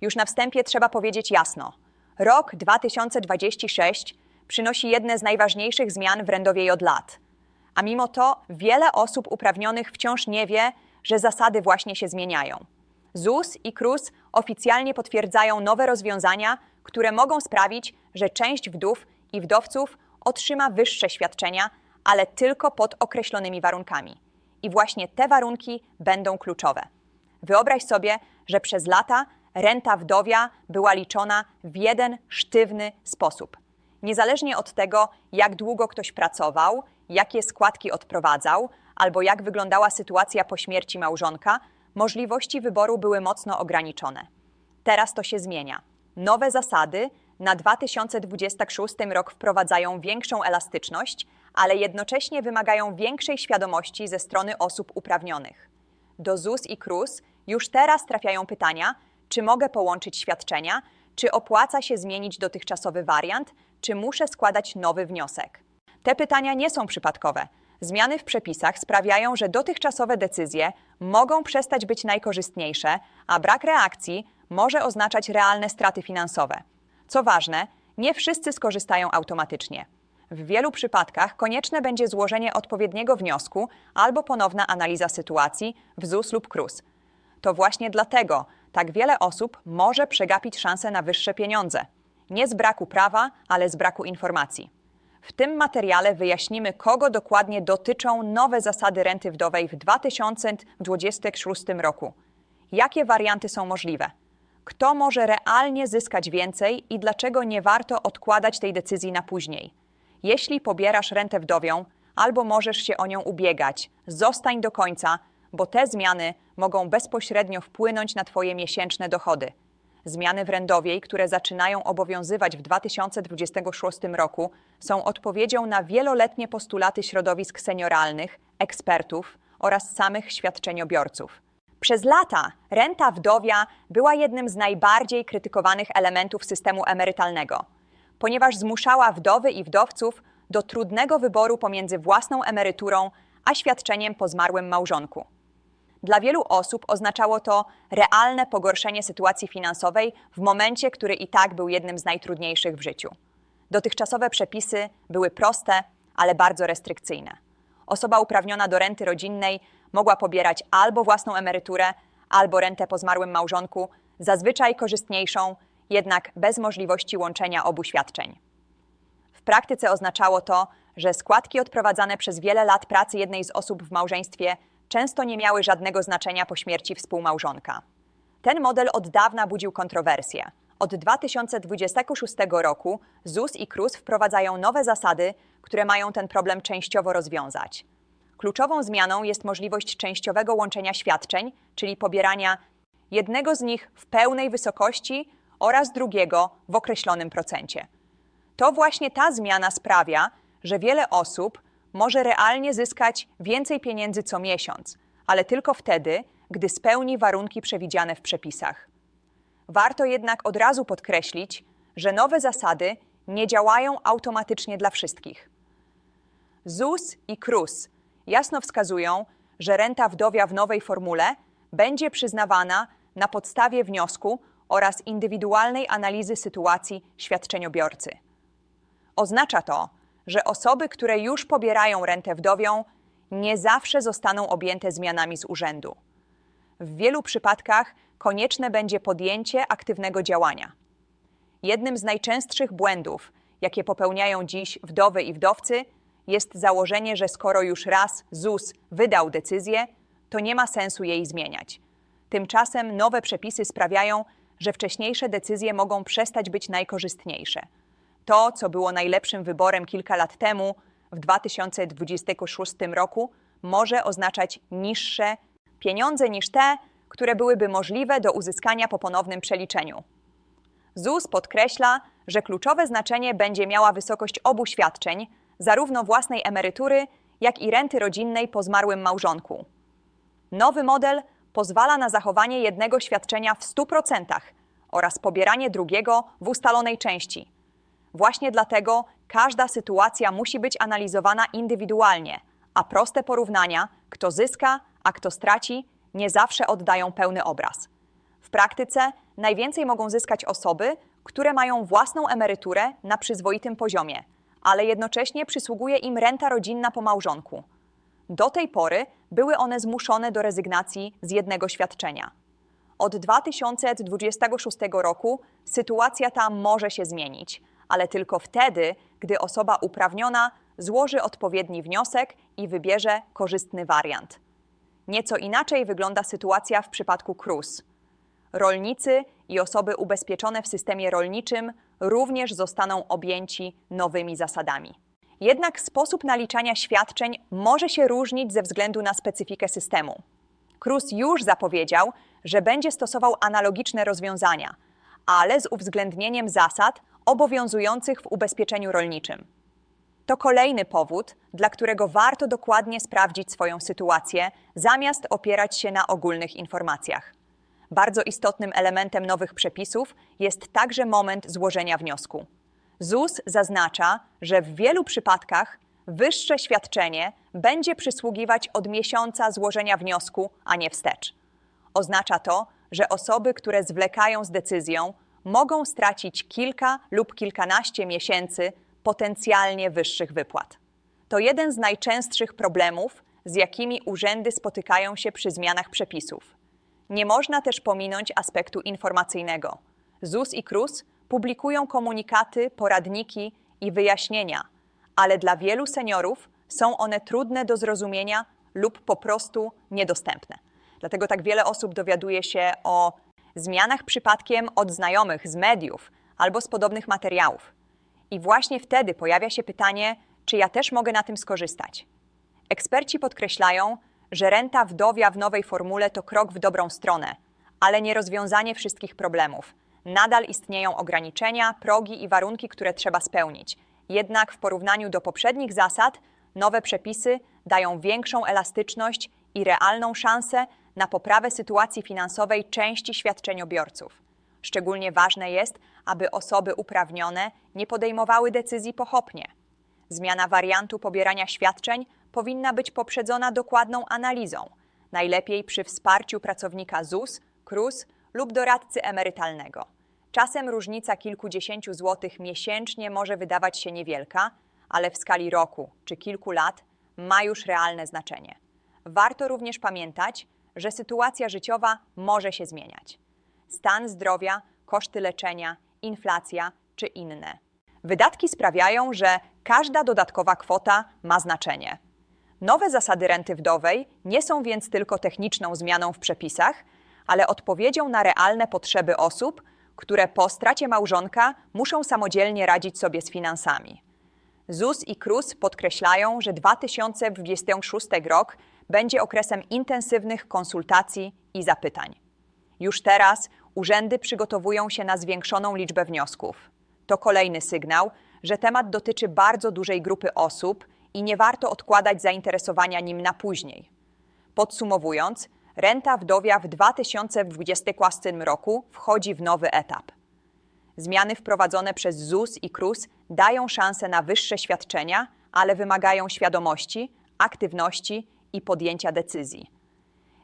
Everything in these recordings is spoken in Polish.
Już na wstępie trzeba powiedzieć jasno. Rok 2026 przynosi jedne z najważniejszych zmian w Rendowie od lat. A mimo to wiele osób uprawnionych wciąż nie wie, że zasady właśnie się zmieniają. ZUS i KRUS oficjalnie potwierdzają nowe rozwiązania, które mogą sprawić, że część wdów i wdowców otrzyma wyższe świadczenia, ale tylko pod określonymi warunkami. I właśnie te warunki będą kluczowe. Wyobraź sobie, że przez lata renta wdowia była liczona w jeden sztywny sposób. Niezależnie od tego, jak długo ktoś pracował, jakie składki odprowadzał, albo jak wyglądała sytuacja po śmierci małżonka, możliwości wyboru były mocno ograniczone. Teraz to się zmienia. Nowe zasady na 2026 rok wprowadzają większą elastyczność, ale jednocześnie wymagają większej świadomości ze strony osób uprawnionych. Do ZUS i KRUS już teraz trafiają pytania, czy mogę połączyć świadczenia, czy opłaca się zmienić dotychczasowy wariant, czy muszę składać nowy wniosek. Te pytania nie są przypadkowe. Zmiany w przepisach sprawiają, że dotychczasowe decyzje mogą przestać być najkorzystniejsze, a brak reakcji może oznaczać realne straty finansowe. Co ważne, nie wszyscy skorzystają automatycznie. W wielu przypadkach konieczne będzie złożenie odpowiedniego wniosku albo ponowna analiza sytuacji w ZUS lub KRUS. To właśnie dlatego tak wiele osób może przegapić szansę na wyższe pieniądze. Nie z braku prawa, ale z braku informacji. W tym materiale wyjaśnimy, kogo dokładnie dotyczą nowe zasady renty wdowej w 2026 roku. Jakie warianty są możliwe? Kto może realnie zyskać więcej i dlaczego nie warto odkładać tej decyzji na później? Jeśli pobierasz rentę wdowią albo możesz się o nią ubiegać, zostań do końca, bo te zmiany mogą bezpośrednio wpłynąć na Twoje miesięczne dochody. Zmiany w rendowiej, które zaczynają obowiązywać w 2026 roku, są odpowiedzią na wieloletnie postulaty środowisk senioralnych, ekspertów oraz samych świadczeniobiorców. Przez lata renta wdowia była jednym z najbardziej krytykowanych elementów systemu emerytalnego, ponieważ zmuszała wdowy i wdowców do trudnego wyboru pomiędzy własną emeryturą a świadczeniem po zmarłym małżonku. Dla wielu osób oznaczało to realne pogorszenie sytuacji finansowej w momencie, który i tak był jednym z najtrudniejszych w życiu. Dotychczasowe przepisy były proste, ale bardzo restrykcyjne. Osoba uprawniona do renty rodzinnej mogła pobierać albo własną emeryturę, albo rentę po zmarłym małżonku, zazwyczaj korzystniejszą, jednak bez możliwości łączenia obu świadczeń. W praktyce oznaczało to, że składki odprowadzane przez wiele lat pracy jednej z osób w małżeństwie często nie miały żadnego znaczenia po śmierci współmałżonka. Ten model od dawna budził kontrowersje. Od 2026 roku ZUS i KRUS wprowadzają nowe zasady, które mają ten problem częściowo rozwiązać. Kluczową zmianą jest możliwość częściowego łączenia świadczeń, czyli pobierania jednego z nich w pełnej wysokości oraz drugiego w określonym procencie. To właśnie ta zmiana sprawia, że wiele osób może realnie zyskać więcej pieniędzy co miesiąc, ale tylko wtedy, gdy spełni warunki przewidziane w przepisach. Warto jednak od razu podkreślić, że nowe zasady nie działają automatycznie dla wszystkich. ZUS i KRUS jasno wskazują, że renta wdowia w nowej formule będzie przyznawana na podstawie wniosku oraz indywidualnej analizy sytuacji świadczeniobiorcy. Oznacza to, że osoby, które już pobierają rentę wdowią, nie zawsze zostaną objęte zmianami z urzędu. W wielu przypadkach konieczne będzie podjęcie aktywnego działania. Jednym z najczęstszych błędów, jakie popełniają dziś wdowy i wdowcy, jest założenie, że skoro już raz ZUS wydał decyzję, to nie ma sensu jej zmieniać. Tymczasem nowe przepisy sprawiają, że wcześniejsze decyzje mogą przestać być najkorzystniejsze. To, co było najlepszym wyborem kilka lat temu, w 2026 roku, może oznaczać niższe pieniądze niż te, które byłyby możliwe do uzyskania po ponownym przeliczeniu. ZUS podkreśla, że kluczowe znaczenie będzie miała wysokość obu świadczeń, zarówno własnej emerytury, jak i renty rodzinnej po zmarłym małżonku. Nowy model pozwala na zachowanie jednego świadczenia w 100% oraz pobieranie drugiego w ustalonej części. Właśnie dlatego każda sytuacja musi być analizowana indywidualnie, a proste porównania, kto zyska, a kto straci, nie zawsze oddają pełny obraz. W praktyce najwięcej mogą zyskać osoby, które mają własną emeryturę na przyzwoitym poziomie, ale jednocześnie przysługuje im renta rodzinna po małżonku. Do tej pory były one zmuszone do rezygnacji z jednego świadczenia. Od 2026 roku sytuacja ta może się zmienić, ale tylko wtedy, gdy osoba uprawniona złoży odpowiedni wniosek i wybierze korzystny wariant. Nieco inaczej wygląda sytuacja w przypadku KRUS. Rolnicy i osoby ubezpieczone w systemie rolniczym również zostaną objęci nowymi zasadami. Jednak sposób naliczania świadczeń może się różnić ze względu na specyfikę systemu. KRUS już zapowiedział, że będzie stosował analogiczne rozwiązania, ale z uwzględnieniem zasad obowiązujących w ubezpieczeniu rolniczym. To kolejny powód, dla którego warto dokładnie sprawdzić swoją sytuację, zamiast opierać się na ogólnych informacjach. Bardzo istotnym elementem nowych przepisów jest także moment złożenia wniosku. ZUS zaznacza, że w wielu przypadkach wyższe świadczenie będzie przysługiwać od miesiąca złożenia wniosku, a nie wstecz. Oznacza to, że osoby, które zwlekają z decyzją, mogą stracić kilka lub kilkanaście miesięcy potencjalnie wyższych wypłat. To jeden z najczęstszych problemów, z jakimi urzędy spotykają się przy zmianach przepisów. Nie można też pominąć aspektu informacyjnego. ZUS i KRUS publikują komunikaty, poradniki i wyjaśnienia, ale dla wielu seniorów są one trudne do zrozumienia lub po prostu niedostępne. Dlatego tak wiele osób dowiaduje się o zmianach przypadkiem od znajomych z mediów albo z podobnych materiałów. I właśnie wtedy pojawia się pytanie, czy ja też mogę na tym skorzystać. Eksperci podkreślają, że renta wdowia w nowej formule to krok w dobrą stronę, ale nie rozwiązanie wszystkich problemów. Nadal istnieją ograniczenia, progi i warunki, które trzeba spełnić. Jednak w porównaniu do poprzednich zasad, nowe przepisy dają większą elastyczność i realną szansę na poprawę sytuacji finansowej części świadczeniobiorców. Szczególnie ważne jest, aby osoby uprawnione nie podejmowały decyzji pochopnie. Zmiana wariantu pobierania świadczeń powinna być poprzedzona dokładną analizą, najlepiej przy wsparciu pracownika ZUS, KRUS lub doradcy emerytalnego. Czasem różnica kilkudziesięciu złotych miesięcznie może wydawać się niewielka, ale w skali roku czy kilku lat ma już realne znaczenie. Warto również pamiętać, że sytuacja życiowa może się zmieniać. Stan zdrowia, koszty leczenia, inflacja czy inne. Wydatki sprawiają, że każda dodatkowa kwota ma znaczenie. Nowe zasady renty wdowej nie są więc tylko techniczną zmianą w przepisach, ale odpowiedzią na realne potrzeby osób, które po stracie małżonka muszą samodzielnie radzić sobie z finansami. ZUS i KRUS podkreślają, że 2026 rok będzie okresem intensywnych konsultacji i zapytań. Już teraz urzędy przygotowują się na zwiększoną liczbę wniosków. To kolejny sygnał, że temat dotyczy bardzo dużej grupy osób i nie warto odkładać zainteresowania nim na później. Podsumowując, renta wdowia w 2020 roku wchodzi w nowy etap. Zmiany wprowadzone przez ZUS i KRUS dają szansę na wyższe świadczenia, ale wymagają świadomości, aktywności i podjęcia decyzji.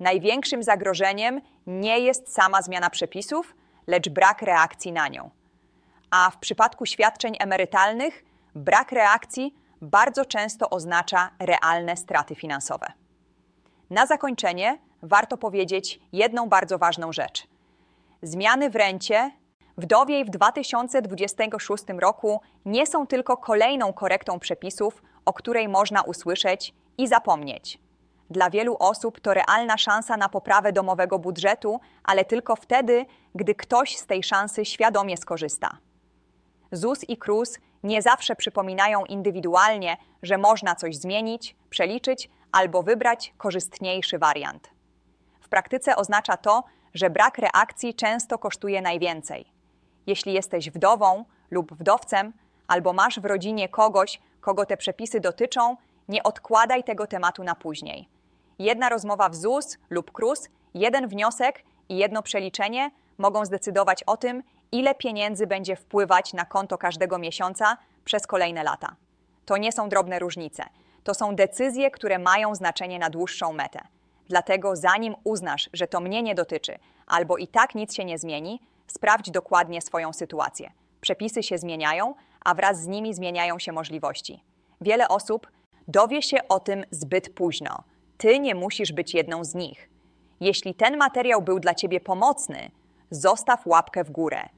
Największym zagrożeniem nie jest sama zmiana przepisów, lecz brak reakcji na nią. A w przypadku świadczeń emerytalnych brak reakcji bardzo często oznacza realne straty finansowe. Na zakończenie warto powiedzieć jedną bardzo ważną rzecz. Zmiany w rencie wdowiej w 2026 roku nie są tylko kolejną korektą przepisów, o której można usłyszeć i zapomnieć. Dla wielu osób to realna szansa na poprawę domowego budżetu, ale tylko wtedy, gdy ktoś z tej szansy świadomie skorzysta. ZUS i KRUS nie zawsze przypominają indywidualnie, że można coś zmienić, przeliczyć albo wybrać korzystniejszy wariant. W praktyce oznacza to, że brak reakcji często kosztuje najwięcej. Jeśli jesteś wdową lub wdowcem, albo masz w rodzinie kogoś, kogo te przepisy dotyczą, nie odkładaj tego tematu na później. Jedna rozmowa w ZUS lub KRUS, jeden wniosek i jedno przeliczenie mogą zdecydować o tym, ile pieniędzy będzie wpływać na konto każdego miesiąca przez kolejne lata. To nie są drobne różnice. To są decyzje, które mają znaczenie na dłuższą metę. Dlatego zanim uznasz, że to mnie nie dotyczy, albo i tak nic się nie zmieni, Sprawdź dokładnie swoją sytuację. Przepisy się zmieniają, a wraz z nimi zmieniają się możliwości. Wiele osób dowie się o tym zbyt późno. Ty nie musisz być jedną z nich. Jeśli ten materiał był dla Ciebie pomocny, zostaw łapkę w górę.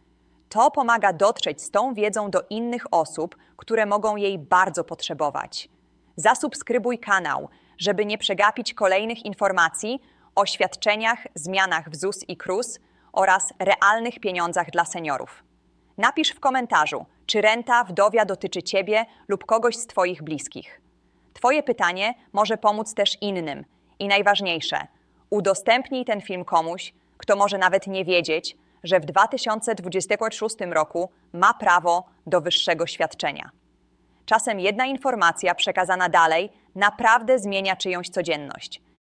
To pomaga dotrzeć z tą wiedzą do innych osób, które mogą jej bardzo potrzebować. Zasubskrybuj kanał, żeby nie przegapić kolejnych informacji o świadczeniach, zmianach w ZUS i KRUS oraz realnych pieniądzach dla seniorów. Napisz w komentarzu, czy renta wdowia dotyczy Ciebie lub kogoś z Twoich bliskich. Twoje pytanie może pomóc też innym. I najważniejsze, udostępnij ten film komuś, kto może nawet nie wiedzieć, że w 2026 roku ma prawo do wyższego świadczenia. Czasem jedna informacja przekazana dalej naprawdę zmienia czyjąś codzienność.